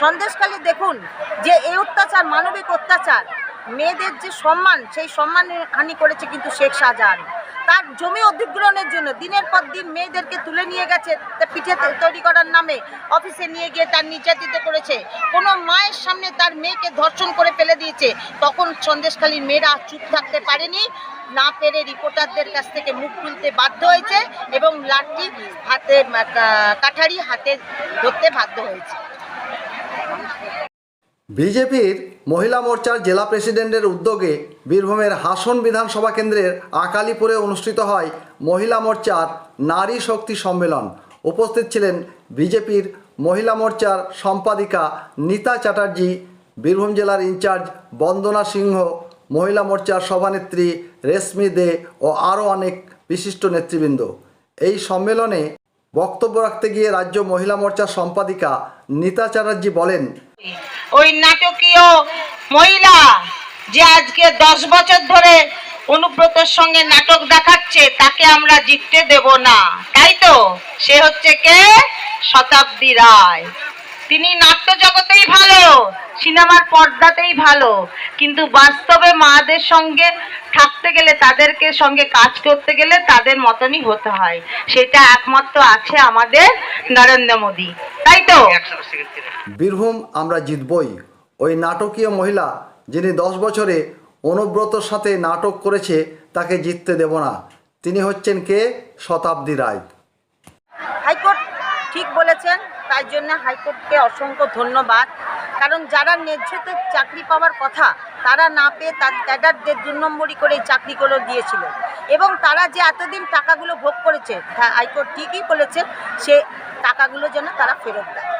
সন্দেশকালে দেখুন যে এই অত্যাচার, মানবিক অত্যাচার, মেয়েদের যে সম্মান, সেই সম্মান হানি করেছে কিন্তু শেখ শাহজাহান। তার জমি অধিগ্রহণের জন্য দিনের পর দিন মেয়েদেরকে তুলে নিয়ে গেছে, তা পিঠে তৈরি করার নামে অফিসে নিয়ে গিয়ে তার নির্যাতিত করেছে। কোনো মায়ের সামনে তার মেয়েকে ধর্ষণ করে ফেলে দিয়েছে। তখন সন্দেশখালীর মেয়েরা চুপ থাকতে পারেনি। না পেরে রিপোর্টারদের কাছ থেকে মুখ খুলতে বাধ্য হয়েছে এবং লাঠি হাতে কাঠারি হাতে ধরতে বাধ্য হয়েছে। বিজেপির মহিলা মোর্চার জেলা প্রেসিডেন্টের উদ্যোগে বীরভূমের হাসন বিধানসভা কেন্দ্রের আকালিপুরে অনুষ্ঠিত হয় মহিলা মোর্চার নারী শক্তি সম্মেলন। উপস্থিত ছিলেন বিজেপির মহিলা মোর্চার সম্পাদিকা নিতা চ্যাটার্জি, বীরভূম জেলার ইনচার্জ বন্দনা সিংহ, মহিলা মোর্চার সভানেত্রী রেশমি দে ও আরও অনেক বিশিষ্ট নেতৃবৃন্দ। এই সম্মেলনে বক্তব্য রাখতে গিয়ে রাজ্য মহিলা মোর্চার সম্পাদিকা নিতা চ্যাটার্জি বলেন ওই নাটকীয় মহিলা যে আজকে দশ বছর ধরে অনুব্রতর সঙ্গে নাটক দেখাচ্ছে, তাকে আমরা জিততে দেব না। তাই তো? সে হচ্ছে কে? শতাব্দী রায়। তিনি নাট্য জগতেই ভালো, সিনেমার পর্দাতেই ভালো, কিন্তু বাস্তবে মাদের সঙ্গে থাকতে গেলে, তাদেরকে সঙ্গে কাজ করতে গেলে তাদের মতনই হতে হয়। সেটা একমাত্র আছে আমাদের নরেন্দ্র মোদী। তাই তো? বীরভূম আমরা জিতবই। ওই নাটকীয় মহিলা যিনি দশ বছরে অনুব্রতর সাথে নাটক করেছে তাকে জিততে দেব না। তিনি হচ্ছেন কে? শতাব্দী রায়। হাইকোর্ট ঠিক বলেছেন তাই জন্য হাইকোর্টকে অসংখ্য ধন্যবাদ। কারণ যারা ন্যায্যতে চাকরি পাওয়ার কথা তারা না পেয়ে তার ক্যাডারদের দু নম্বরই করে এই চাকরিগুলো দিয়েছিল। এবং তারা যে এতদিন টাকাগুলো ভোগ করেছে হাইকোর্ট ঠিকই বলেছে সে টাকাগুলো যেন তারা ফেরত দেয়।